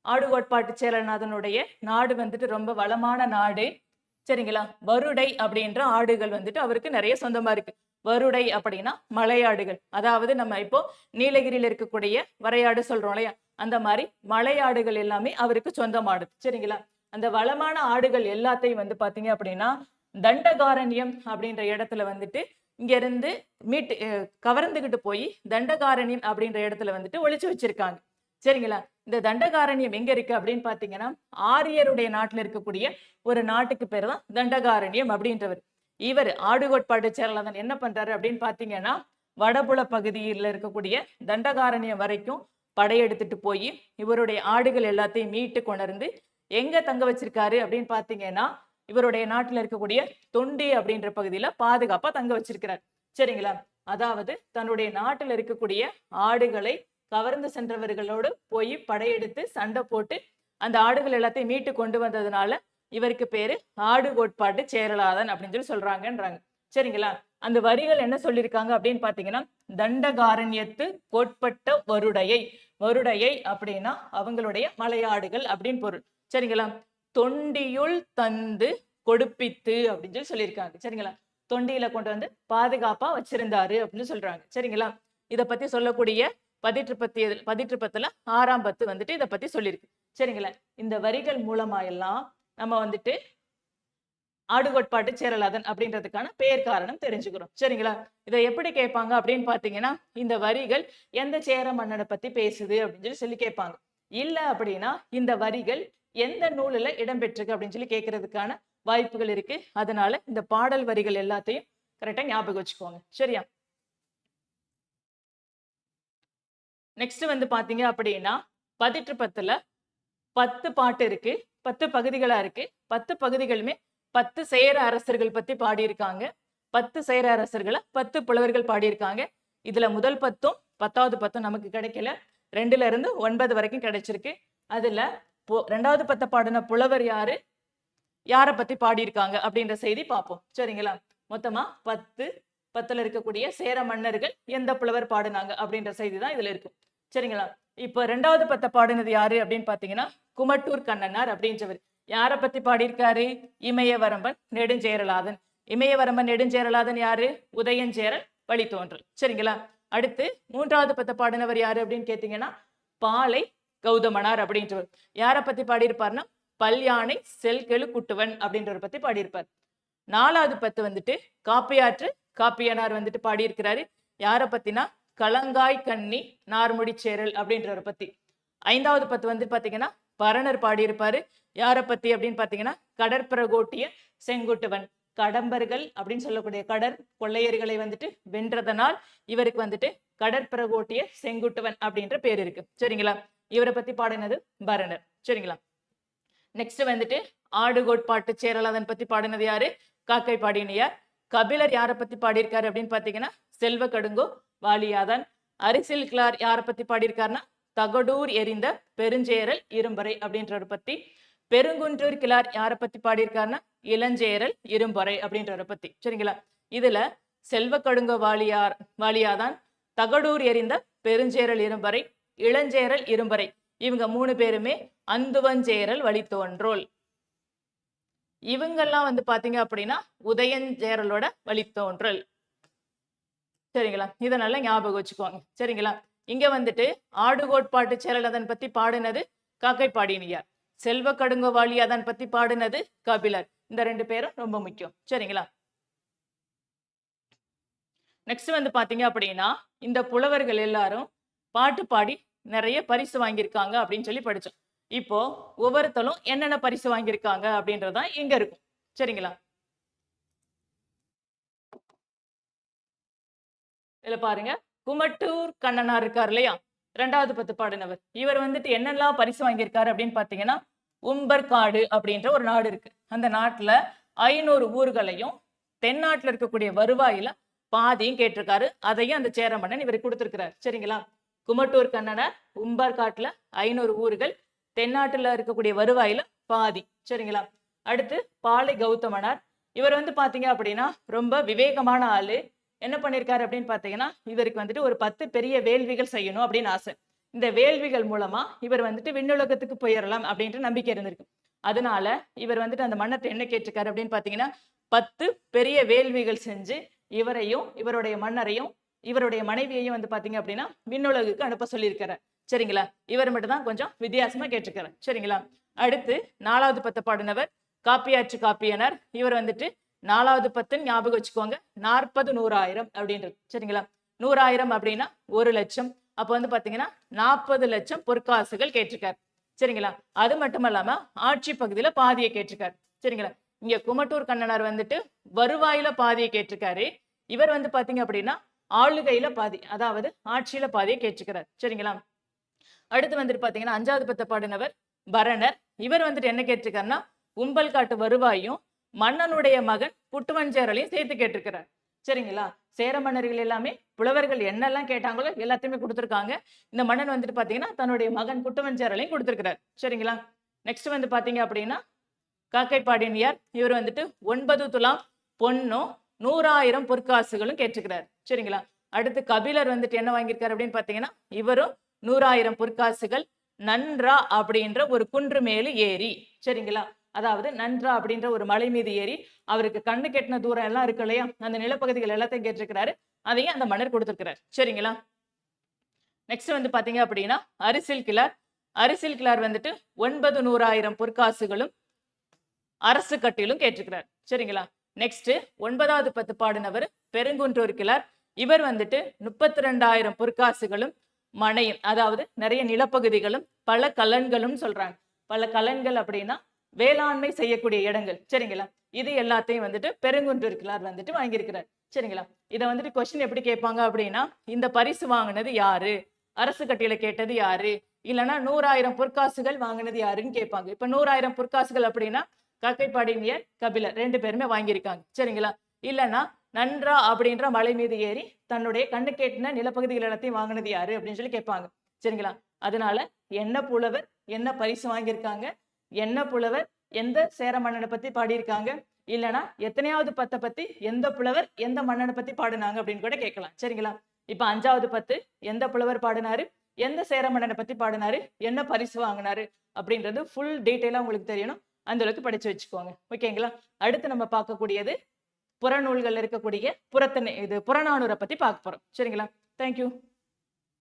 ஆடுகோட்பாட்டு சேரநாதனுடைய நாடு வந்துட்டு ரொம்ப வளமான நாடு. சரிங்களா? வருடை அப்படின்ற ஆடுகள் வந்துட்டு அவருக்கு நிறைய சொந்தமா இருக்கு. வருடை அப்படின்னா மலையாடுகள். அதாவது நம்ம இப்போ நீலகிரியில இருக்கக்கூடிய வரையாடு சொல்றோம் இல்லையா? அந்த மாதிரி மலையாடுகள் எல்லாமே அவருக்கு சொந்தமாடுது சரிங்களா? அந்த வளமான ஆடுகள் எல்லாத்தையும் வந்து பாத்தீங்க அப்படின்னா தண்டகாரண்யம் அப்படின்ற இடத்துல வந்துட்டு இங்கேருந்து மீட்டு கவர்ந்துக்கிட்டு கவர்ந்துகிட்டு போய் தண்டகாரண்யம் அப்படின்ற இடத்துல வந்துட்டு ஒழிச்சு வச்சிருக்காங்க. சரிங்களா? இந்த தண்டகாரண்யம் எங்க இருக்கு அப்படின்னு பாத்தீங்கன்னா ஆரியருடைய நாட்டில் இருக்கக்கூடிய ஒரு நாட்டுக்கு பேர் தான் தண்டகாரண்யம் அப்படின்றவர். இவர் ஆடுகோட்பாடு சேரலாதன் என்ன பண்றாரு அப்படின்னு பாத்தீங்கன்னா வடபுல பகுதியில் இருக்கக்கூடிய தண்டகாரண்யம் வரைக்கும் படையெடுத்துட்டு போய் இவருடைய ஆடுகள் எல்லாத்தையும் மீட்டு கொணர்ந்து எங்க தங்க வச்சிருக்காரு அப்படின்னு பாத்தீங்கன்னா இவருடைய நாட்டில் இருக்கக்கூடிய தொண்டி அப்படின்ற பகுதியில பாதுகாப்பா தங்க வச்சிருக்கிறார். சரிங்களா? அதாவது தன்னுடைய நாட்டில் இருக்கக்கூடிய ஆடுகளை கவர்ந்து சென்றவர்களோடு போய் படையெடுத்து சண்டை போட்டு அந்த ஆடுகள் எல்லாத்தையும் மீட்டு கொண்டு வந்ததுனால இவருக்கு பேரு ஆடு கோட்பாட்டு சேரலாதன் அப்படின்னு சொல்லி சொல்றாங்கன்றாங்க. சரிங்களா? அந்த வரிகள் என்ன சொல்லியிருக்காங்க அப்படின்னு பாத்தீங்கன்னா தண்டகாரண்யத்து கோட்பட்ட வருடையை வருடையை அப்படின்னா அவங்களுடைய மலையாடுகள் அப்படின்னு பொருள். சரிங்களா? தொண்டியுள் தந்து கொடுப்பித்து அப்படின்னு சொல்லி சொல்லியிருக்காங்க. சரிங்களா? தொண்டியில கொண்டு வந்து பாதுகாப்பா வச்சிருந்தாரு அப்படின்னு சொல்றாங்க. சரிங்களா? இத பத்தி சொல்லக்கூடிய பதிற்றுப்பத்தி பதிற்றுப்பத்துல ஆறாம் பத்து வந்துட்டு இத பத்தி சொல்லியிருக்கு. சரிங்களா? இந்த வரிகள் மூலமா எல்லாம் நம்ம வந்துட்டு ஆடுகோட்பாட்டு சேரலாதன் அப்படின்றதுக்கான பெயர் காரணம் தெரிஞ்சுக்கிறோம். சரிங்களா? இதை எப்படி கேட்பாங்க அப்படின்னு பாத்தீங்கன்னா இந்த வரிகள் எந்த சேர மன்னனை பத்தி பேசுது அப்படின்னு சொல்லி சொல்லி கேட்பாங்க. இல்ல அப்படின்னா இந்த வரிகள் எந்த நூலில் இடம்பெற்றிருக்கு அப்படின்னு சொல்லி கேட்கறதுக்கான வாய்ப்புகள் இருக்கு. அதனால இந்த பாடல் வரிகள் எல்லாத்தையும் கரெக்டா ஞாபகம் வச்சுக்கோங்க. சரியா? நெக்ஸ்ட் வந்து பாத்தீங்க அப்படின்னா பதிற்று பத்துல பத்து பாட்டு இருக்கு பத்து பகுதிகளா இருக்கு. பத்து பகுதிகளுமே பத்து சேர அரசர்கள் பத்தி பாடியிருக்காங்க. பத்து சேர அரசர்களை பத்து புலவர்கள் பாடியிருக்காங்க. இதுல முதல் பத்தும் பத்தாவது பத்தும் நமக்கு கிடைக்கல. ரெண்டுல இருந்து ஒன்பது வரைக்கும் கிடைச்சிருக்கு. அதுல ரெண்டாவது பத்த பாடின புலவர் யாரு? யாரை பத்தி பாடியிருக்காங்க அப்படின்ற செய்தி பார்ப்போம். சரிங்களா? மொத்தமா பத்து பத்துல இருக்கக்கூடிய சேர மன்னர்கள் எந்த புலவர் பாடினாங்க அப்படின்ற செய்தி தான் இதுல இருக்கும். சரிங்களா? இப்போ ரெண்டாவது பத்த பாடினது யாரு அப்படின்னு பாத்தீங்கன்னா குமட்டூர் கண்ணனார் அப்படின்றவர். யாரை பத்தி பாடியிருக்காரு? இமயவரம்பன் நெடுஞ்சேரலாதன். இமயவரம்பன் நெடுஞ்சேரலாதன் யாரு? உதயஞ்சேரல் வழித்தோன்றல். சரிங்களா? அடுத்து மூன்றாவது பத்த பாடினவர் யாரு அப்படின்னு கேட்டீங்கன்னா பாலை கௌதமனார் அப்படின்றவர். யாரை பத்தி பாடியிருப்பார்னா பல்யானை செல்கெழு குட்டுவன் அப்படின்றவர் பத்தி பாடியிருப்பார். நாலாவது பத்து வந்துட்டு காப்பியாற்று காப்பியனார் வந்துட்டு பாடியிருக்கிறாரு. யாரை பத்தினா கலங்காய் கண்ணி நார்முடி சேரல் அப்படின்றவரை பத்தி. ஐந்தாவது பத்து வந்து பாத்தீங்கன்னா பரணர் பாடியிருப்பாரு. யாரை பத்தி அப்படின்னு பாத்தீங்கன்னா கடற்பரகோட்டிய செங்குட்டுவன் கடம்பர்கள் அப்படின்னு சொல்லக்கூடிய கடற் கொள்ளையர்களை வந்துட்டு வென்றதனால் இவருக்கு வந்துட்டு கடற்பரகோட்டிய செங்குட்டுவன் அப்படின்ற பேர் இருக்கு. சரிங்களா? இவரை பத்தி பாடினது பரணர். சரிங்களா? நெக்ஸ்ட் வந்துட்டு ஆடு கோட்பாட்டு சேரலாதன் பத்தி பாடினது யாரு? காக்கை பாடினியார் கபிலர் யாரை பத்தி பாடியிருக்காரு அப்படின்னு பாத்தீங்கன்னா செல்வ கடுங்கோ வாலியாதான். அரிசில் கிளார் யாரை பத்தி பாடியிருக்காருன்னா தகடூர் எரிந்த பெருஞ்சேரல் இரும்பறை அப்படின்றவரை பத்தி. பெருங்குன்றூர் கிளார் யாரை பத்தி பாடியிருக்காருன்னா இளஞ்சேரல் இரும்பறை அப்படின்றவரை பத்தி. சரிங்களா? இதுல செல்வ கடுங்கோ வாலியார் வாலியாதான் தகடூர் எரிந்த பெருஞ்சேரல் இரும்பறை இளஞ்சேரல் இரும்பறை. இவங்க மூணு பேருமே அந்துவஞ்சேரல் வழித்தோன்றோல் இவங்கெல்லாம் வந்து பாத்தீங்க அப்படின்னா உதயஞ்சேரலோட வழித்தோன்றல் சரிங்களா? இதை நல்லா ஞாபகம் வச்சுக்குவாங்க சரிங்களா? இங்க வந்துட்டு ஆடு கோட்பாட்டு அதன் பத்தி பாடினது காக்கை பாடினியார் செல்வ கடுங்கோவாளி அதன் பத்தி பாடினது கபிலர். இந்த ரெண்டு பேரும் ரொம்ப முக்கியம். சரிங்களா? நெக்ஸ்ட் வந்து பாத்தீங்க அப்படின்னா இந்த புலவர்கள் எல்லாரும் பாட்டு பாடி நிறைய பரிசு வாங்கியிருக்காங்க அப்படின்னு சொல்லி படிச்சோம். இப்போ ஒவ்வொருத்தரும் என்னென்ன பரிசு வாங்கியிருக்காங்க அப்படின்றதுதான் இங்க இருக்கும். சரிங்களா? இதுல பாருங்க. குமட்டூர் கண்ணனார் இருக்கார் இல்லையா? ரெண்டாவது பத்து பாடினவர். இவர் வந்துட்டு என்னெல்லாம் பரிசு வாங்கியிருக்காரு அப்படின்னு பாத்தீங்கன்னா உம்பர்காடு அப்படின்ற ஒரு நாடு இருக்கு. அந்த நாட்டுல ஐநூறு ஊர்களையும் தென்னாட்டுல இருக்கக்கூடிய வருவாயில பாதியும் கேட்டிருக்காரு. அதையும் அந்த சேரமன்னன் இவர் கொடுத்திருக்கிறார். சரிங்களா? குமட்டூர் கண்ணனார் உம்பர்காட்டுல ஐநூறு ஊர்கள் தென்னாட்டில் இருக்கக்கூடிய வருவாயில பாதி. சரிங்களா? அடுத்து பாலை கௌதமனார். இவர் வந்து பார்த்தீங்க அப்படின்னா ரொம்ப விவேகமான ஆளு. என்ன பண்ணியிருக்காரு அப்படின்னு பார்த்தீங்கன்னா இவருக்கு வந்துட்டு ஒரு பத்து பெரிய வேள்விகள் செய்யணும் அப்படின்னு ஆசை. இந்த வேள்விகள் மூலமா இவர் வந்துட்டு விண்ணுலகத்துக்கு போயிடலாம் அப்படின்ற நம்பிக்கை இருந்திருக்கு. அதனால இவர் வந்துட்டு அந்த மன்னத்தை என்ன கேட்டிருக்காரு அப்படின்னு பார்த்தீங்கன்னா பத்து பெரிய வேள்விகள் செஞ்சு இவரையும் இவருடைய மன்னரையும் இவருடைய மனைவியையும் வந்து பாத்தீங்க அப்படின்னா விண்ணுலகுக்கு அனுப்ப சொல்லியிருக்காரு. சரிங்களா? இவர் மட்டும் தான் கொஞ்சம் வித்தியாசமா கேட்டிருக்கிறார் சரிங்களா? அடுத்து நாலாவது பத்து பாடினவர் காப்பியாற்று காப்பியனர். இவர் வந்துட்டு நாலாவது பத்துன்னு ஞாபகம் வச்சுக்கோங்க. நாற்பது நூறாயிரம் அப்படின்றது. சரிங்களா? நூறாயிரம் அப்படின்னா ஒரு லட்சம். அப்போ வந்து பாத்தீங்கன்னா நாற்பது லட்சம் பொற்காசுகள் கேட்டிருக்கார். சரிங்களா? அது மட்டும் இல்லாம ஆட்சி பகுதியில பாதியை கேட்டிருக்காரு. சரிங்களா? இங்க குமட்டூர் கண்ணனார் வந்துட்டு வருவாயில பாதியை கேட்டிருக்காரு. இவர் வந்து பாத்தீங்க அப்படின்னா ஆளுகையில பாதி அதாவது ஆட்சியில பாதியை கேட்டுக்கிறார். சரிங்களா? அடுத்து வந்துட்டு பாத்தீங்கன்னா அஞ்சாவது பத்த பாடினவர் பரணர். இவர் வந்துட்டு என்ன கேட்டிருக்காருன்னா உம்பல் காட்டு வருவாயும் மன்னனுடைய மகன் புட்டுவஞ்சேரலையும் சேர்த்து கேட்டிருக்கிறார். சரிங்களா? சேர மன்னர்கள் எல்லாமே புலவர்கள் என்னெல்லாம் கேட்டாங்களோ எல்லாத்தையுமே கொடுத்துருக்காங்க. இந்த மன்னன் வந்துட்டு பாத்தீங்கன்னா தன்னுடைய மகன் குட்டுவஞ்சேரலையும் கொடுத்துருக்கிறார். சரிங்களா? நெக்ஸ்ட் வந்து பாத்தீங்க அப்படின்னா காக்கை பாடினியார் இவர் வந்துட்டு ஒன்பது துலாம் பொன்னும் நூறாயிரம் பொற்காசுகளும் கேட்டிருக்கிறார் சரிங்களா? அடுத்து கபிலர் வந்துட்டு என்ன வாங்கியிருக்காரு அப்படின்னு பாத்தீங்கன்னா இவரும் நூறாயிரம் பொற்காசுகள் நன்றா அப்படின்ற ஒரு குன்று மேலு ஏறி சரிங்களா? அதாவது நன்றா அப்படின்ற ஒரு மலை மீது ஏறி அவருக்கு கண்ணு கெட்டின தூரம் எல்லாம் இருக்கு இல்லையா? அந்த நிலப்பகுதிகள் எல்லாத்தையும் கேட்டிருக்கிறாரு. அதையும் அந்த மன்னர் கொடுத்திருக்கிறார். சரிங்களா? நெக்ஸ்ட் வந்து பாத்தீங்க அப்படின்னா அரிசில் கிளார். அரிசில் கிளார் வந்துட்டு ஒன்பது நூறாயிரம் பொற்காசுகளும் அரசு கட்டிலும் கேட்டிருக்கிறார். சரிங்களா? நெக்ஸ்ட் ஒன்பதாவது பத்து பாடினவர் பெருங்குன்றூர் கிளார் இவர் வந்துட்டு முப்பத்தி ரெண்டாயிரம் பொற்காசுகளும் மனையும் அதாவது நிறைய நிலப்பகுதிகளும் பல கலன்களும் சொல்றாங்க. பல கலன்கள் அப்படின்னா வேளாண்மை செய்யக்கூடிய இடங்கள். சரிங்களா? இது எல்லாத்தையும் வந்துட்டு பெருங்குன்றூர் கிளார் வந்துட்டு வாங்கியிருக்கிறார். சரிங்களா? இதை வந்துட்டு கொஸ்டின் எப்படி கேட்பாங்க அப்படின்னா இந்த பரிசு வாங்கினது யாரு? அரசு கட்டியில கேட்டது யாரு? இல்லைன்னா நூறாயிரம் பொற்காசுகள் வாங்கினது யாருன்னு கேட்பாங்க. இப்ப நூறாயிரம் பொற்காசுகள் அப்படின்னா கக்கைப்பாடினியர் கபிலர். ரெண்டு பேருமே வாங்கியிருக்காங்க. சரிங்களா? இல்லைன்னா நன்றா அப்படின்ற மலை மீது ஏறி தன்னுடைய கண்ணு கேட்டின நிலப்பகுதிகள் எல்லாத்தையும் வாங்கினது யாரு? அப்படின்னு சொல்லி கேட்பாங்க. சரிங்களா? அதனால என்ன புலவர் என்ன பரிசு வாங்கியிருக்காங்க? என்ன புலவர் எந்த சேர மன்னனை பத்தி பாடியிருக்காங்க? இல்லைன்னா எத்தனையாவது பத்தை பத்தி எந்த புலவர் எந்த மன்னனை பத்தி பாடினாங்க அப்படின்னு கூட கேட்கலாம். சரிங்களா? இப்ப அஞ்சாவது பத்து எந்த புலவர் பாடினாரு? எந்த சேர மன்னனை பத்தி பாடினாரு? என்ன பரிசு வாங்கினாரு? அப்படின்றது ஃபுல் டீட்டெயிலா உங்களுக்கு தெரியணும். அந்த அளவுக்கு படிச்சு வச்சுக்கோங்க. ஓகேங்களா அடுத்து நம்ம பார்க்கக்கூடியது புறநூல்கள் இருக்கக்கூடிய புறத்தனை இது புறநானூரை பத்தி பார்க்க போறோம். சரிங்களா? தேங்க்யூ